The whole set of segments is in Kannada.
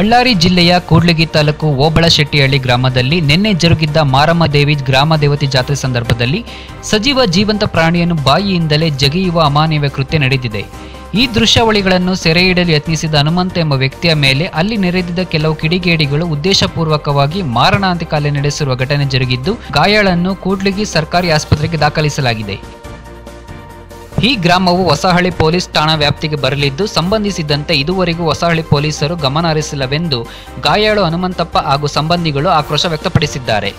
ಬಳ್ಳಾರಿ ಜಿಲ್ಲೆಯ ಕೂಡ್ಲಿಗಿ ತಾಲೂಕು ಓಬಳಶೆಟ್ಟಿಹಳ್ಳಿ ಗ್ರಾಮದಲ್ಲಿ ನಿನ್ನೆ ಜರುಗಿದ್ದ ಮಾರಮ್ಮ ದೇವಿ ಗ್ರಾಮ ದೇವತೆ ಜಾತ್ರೆ ಸಂದರ್ಭದಲ್ಲಿ ಸಜೀವ ಜೀವಂತ ಪ್ರಾಣಿಯನ್ನು ಬಾಯಿಯಿಂದಲೇ ಜಗಿಯುವ ಅಮಾನವೀಯ ಕೃತ್ಯ ನಡೆದಿದೆ. ಈ ದೃಶ್ಯಾವಳಿಗಳನ್ನು ಸೆರೆ ಹಿಡಿಯಲು ಯತ್ನಿಸಿದ ಹನುಮಂತ ಎಂಬ ವ್ಯಕ್ತಿಯ ಮೇಲೆ ಅಲ್ಲಿ ನೆರೆದಿದ್ದ ಕೆಲವು ಕಿಡಿಗೇಡಿಗಳು ಉದ್ದೇಶಪೂರ್ವಕವಾಗಿ ಮಾರಣಾಂತಿಕ ನಡೆಸಿರುವ ಘಟನೆ ಜರುಗಿದ್ದು, ಗಾಯಾಳನ್ನು ಕೂಡ್ಲಿಗಿ ಸರ್ಕಾರಿ ಆಸ್ಪತ್ರೆಗೆ ದಾಖಲಿಸಲಾಗಿದೆ. ಈ ಗ್ರಾಮವು ಹೊಸಹಳ್ಳಿ ಪೊಲೀಸ್ ಠಾಣಾ ವ್ಯಾಪ್ತಿಗೆ ಬರಲಿದ್ದು, ಸಂಬಂಧಿಸಿದಂತೆ ಇದುವರೆಗೂ ಹೊಸಹಳ್ಳಿ ಪೊಲೀಸರು ಗಮನ ಹರಿಸಿಲ್ಲವೆಂದು ಗಾಯಾಳು ಹನುಮಂತಪ್ಪ ಹಾಗೂ ಸಂಬಂಧಿಗಳು ಆಕ್ರೋಶ ವ್ಯಕ್ತಪಡಿಸಿದ್ದಾರೆ.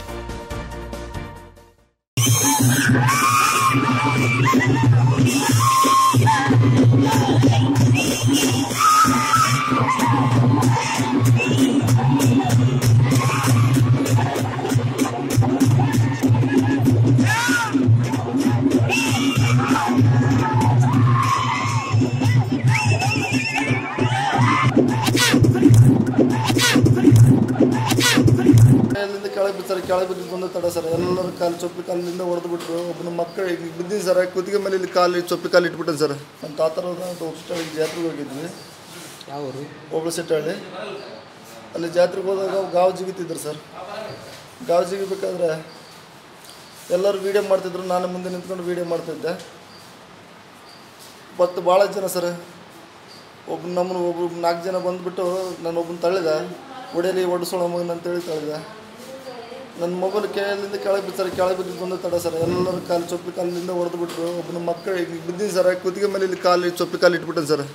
ಸರ್ ಕೆಳಗೆ ಬಿದ್ದು ಬಂದ ತಡ ಸರ್. ಎಲ್ಲರೂ ಕಾಲು ಚೊಪ್ಪಿ ಕಾಲಿನಿಂದ ಹೊಡೆದು ಬಿಟ್ಟರು ಒಬ್ಬನ ಮಕ್ಕಳು ಈಗ ಬಿದ್ದೀನಿ ಸರ್ ಕುತ್ತಿಗೆ ಮೇಲೆ ಇಲ್ಲಿ ಕಾಲು ಚೊಪ್ಪಿ ಕಾಲು ಇಟ್ಬಿಟ್ಟೆ ಸರ್. ನಮ್ಮ ತಾತರ ಒಬ್ಬಸ್ಟಳ್ಳಿಗೆ ಜಾತ್ರೆಗೆ ಹೋಗಿದ್ವಿ. ಯಾವ ಹೋಬಳಿ ಒಬ್ಬಸೆಟ್ಟಹಳ್ಳಿ ಅಲ್ಲಿ ಜಾತ್ರೆಗೆ ಹೋದಾಗ ಗಾವ್ ಜಿಗಿತಿದ್ರು ಸರ್. ಗಾವ್ ಜಿಗಿಬೇಕಾದ್ರೆ ಎಲ್ಲರೂ ವೀಡಿಯೋ ಮಾಡ್ತಿದ್ರು. ನಾನು ಮುಂದೆ ನಿಂತ್ಕೊಂಡು ವೀಡಿಯೋ ಮಾಡ್ತಿದ್ದೆ. ಮತ್ತು ಭಾಳ ಜನ ಸರ್ ಒಬ್ಬ ನಮ್ಮನ್ನು ಒಬ್ಬರು ನಾಲ್ಕು ಜನ ಬಂದುಬಿಟ್ಟು ನಾನು ಒಬ್ಬನ ತಳ್ಳಿದೆ. ಒಡೆಯಲಿ ಒಡಿಸೋಣ ಮಗನ ಅಂತೇಳಿ ತಳ್ಳಿದೆ. ನನ್ನ ಮೊಬೈಲ್ ಕೆಳಗಿಂದ ಕೆಳಗೆ ಬಿದ್ದು ಸರ್, ಕೆಳಗೆ ಬಿದ್ದು ಬಂದ ತಡ ಸರ್. ಎಲ್ಲರೂ ಕಾಲು ಚೊಪ್ಪಿ ಕಾಲಿಂದ ಹೊಡೆದು ಬಿಟ್ರು. ಒಬ್ಬನ ಮಕ್ಕಳು ಈಗ ಬಿದ್ದೀನಿ ಸರ್, ಕುತ್ತಿಗೆ ಮೇಲೆ ಇಲ್ಲಿ ಕಾಲು ಚೊಪ್ಪಿ ಕಾಲು ಇಟ್ಬಿಟ್ಟೆ ಸರ್.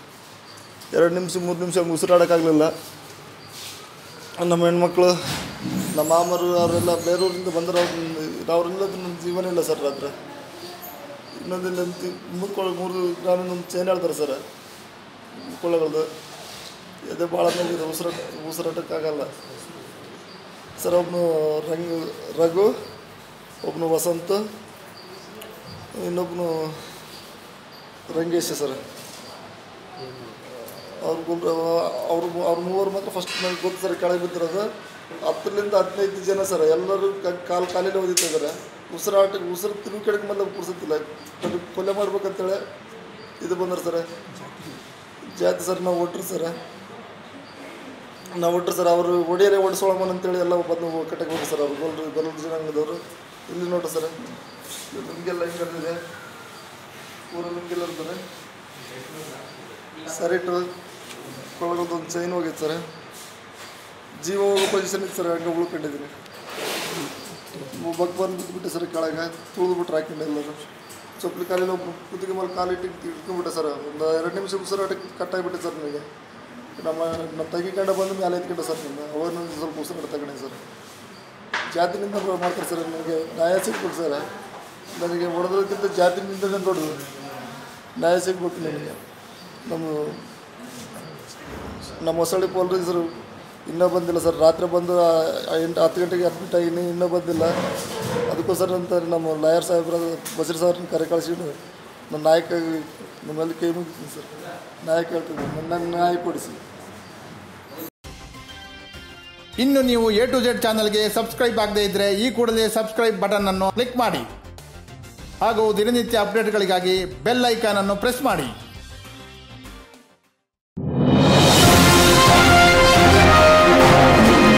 ಎರಡು ನಿಮಿಷ, ಮೂರು ನಿಮಿಷ ಉಸಿರಾಡೋಕ್ಕಾಗಲಿಲ್ಲ. ನಮ್ಮ ಹೆಣ್ಮಕ್ಳು, ನಮ್ಮ ಮಾಮರು, ಅವರೆಲ್ಲ ಬೇರೆಯವರಿಂದ ಬಂದ್ರೆ. ಅವರಿಲ್ಲದ ನನ್ನ ಜೀವನ ಇಲ್ಲ ಸರ್ ರಾತ್ರಿ. ಇನ್ನೊಂದಿಲ್ಲ ಮೂರು ಕೊಳ ಮೂರು ಒಂದು ಚೈನ್ ಹೇಳ್ತಾರೆ ಸರ್. ಕೊಳ್ಳಗಳದು ಎದೆ ಭಾಳ ಉಸಿರಾಟ, ಉಸಿರಾಟಕ್ಕಾಗಲ್ಲ. ಸರ್ ಒಬ್ಬನು ರಂಗ್, ರಘು ಒಬ್ಬನು ವಸಂತ ಇನ್ನೊಬ್ಬನು ರಂಗೇಶ ಸರ್. ಅವ್ರು ಅವ್ರ ಅವರು ಮೂವರು ಮಾತ್ರ ಫಸ್ಟ್ ನನಗೆ ಗೊತ್ತು ಸರ್, ಕೆಳಗೆ ಬಿದ್ದಿರೋದು. ಹತ್ತರಿಂದ ಹದಿನೈದು ಜನ ಸರ್, ಎಲ್ಲರೂ ಕಾಲು ಕಾಲಿಗೆ ಓದಿತ್ತಿದ್ದಾರೆ ಉಸಿರಾಟ, ಉಸಿರು ತಿರುಗಿ ಮೇಲೆ ಕುಡ್ಸುತ್ತಿಲ್ಲ ಕೊಲೆ ಮಾಡ್ಬೇಕಂತೇಳಿ ಇದು ಬಂದ್ರೆ ಸರ್. ಜಾತಿ ಸರ್, ನಾವು ಒಟ್ರು ಸರ್. ನಾವು ಒಟ್ಟರು ಸರ್, ಅವರು ಒಡೆಯರೇ ಓಡಿಸೋಣ ಅಂತೇಳಿ ಎಲ್ಲ ಬಂದು ಕಟ್ಟಕ್ಕೆ ಹೋಗಿ ಸರ್ ಅವರು. ಗೊಲ್ರು ಗೊಲ್ರು ಜನಾಂಗದವರು. ಇಲ್ಲಿ ನೋಡ್ರಿ ಸರ್ ನಿಮಗೆಲ್ಲ ಹಿಂಗಿದೆ ಪೂರ ನಿಮಗೆಲ್ಲ ಇರ್ತಾರೆ ಸರಿಟ್ಟು ಒಂದು ಚೈನ್ ಹೋಗಿತ್ತು ಸರ್. ಜೀವ ಹೋಗೋ ಪೊಸಿಷನ್ ಇತ್ತು ಸರ್, ಹಂಗೆ ಉಳ್ಕೊಂಡಿದ್ದೀನಿ ಬಗ್ ಬಂದು ಬಿಟ್ಟು ಸರ್ ಕೆಳಗೆ, ತುಳಿದ್ಬಿಟ್ರೆ ಹಾಕೊಂಡೆ ಎಲ್ಲರು. ಚಪ್ಪಲಿ ಕಾಲಿನ ಕುತ್ತಿಗೆ ಮೇಲೆ ಕಾಲಿಟ್ಟು ಇಟ್ಕೊಂಡ್ಬಿಟ್ಟೆ ಸರ್. ಒಂದು ಎರಡು ನಿಮಿಷ ಉಸಿರಾಟಕ್ಕೆ ಕಟ್ಟಾಗಿಬಿಟ್ಟೆ ಸರ್ ನನಗೆ ನಮ್ಮ ನಮ್ಮ ತಂಗಿ ಕಂಡ ಬಂದ ಮೇಲೆ ಎತ್ಕೊಂಡೆ ಸರ್ ನಿಮ್ಮ ಅವಾಗ ಸ್ವಲ್ಪ ಉಸಿರು ತಗೊಂಡೆ ಸರ್. ಜಾತಿನಿಂದ ಮಾಡ್ತಾರೆ ಸರ್, ನನಗೆ ನ್ಯಾಯ ಸಿಗ್ಬೇಕು ಸರ್. ನನಗೆ ಹೊಡೆದಕ್ಕಿಂತ ಜಾತಿನಿಂದನೇ ದೊಡ್ಡದು. ನ್ಯಾಯ ಸಿಗ್ಬೇಕು ನನಗೆ. ನಮ್ಮ ನಮ್ಮ ಹೊಸಳ್ಳಿ ಪೊಲೀಸರು ಇನ್ನೂ ಬಂದಿಲ್ಲ ಸರ್. ರಾತ್ರಿ ಬಂದು ಎಂಟು ಹತ್ತು ಗಂಟೆಗೆ ಅಡ್ಮಿಟ್ ಆಗಿ ಇನ್ನೂ ಬಂದಿಲ್ಲ. ಅದಕ್ಕೋಸ್ಕರ ಅಂತ ನಮ್ಮ ಲಾಯರ್ ಸಾಹೇಬ್ರ, ಬಸರಿ ಸಾಹೇಬ್ರನ್ನ ಕರೆ ಕಳಿಸಿದ್ದು ನನ್ನ ನಾಯಕ ನಿಮ್ಮಲ್ಲಿ ಕೈ ಮುಗಿಸ್ತೀನಿ ಸರ್. ನಾಯಕ ಹೇಳ್ತೀನಿ ನನ್ನ ನ್ಯಾಯ ಕೊಡಿಸಿ. ಇನ್ನು ನೀವು ಎ ಟು ಜೆಡ್ ಚಾನಲ್ಗೆ ಸಬ್ಸ್ಕ್ರೈಬ್ ಆಗದೇ ಇದ್ದರೆ ಈ ಕೂಡಲೇ ಸಬ್ಸ್ಕ್ರೈಬ್ ಬಟನ್ ಅನ್ನು ಕ್ಲಿಕ್ ಮಾಡಿ. ಹಾಗೂ ದಿನನಿತ್ಯ ಅಪ್ಡೇಟ್ಗಳಿಗಾಗಿ ಬೆಲ್ ಐಕಾನ್ ಅನ್ನು ಪ್ರೆಸ್ ಮಾಡಿ.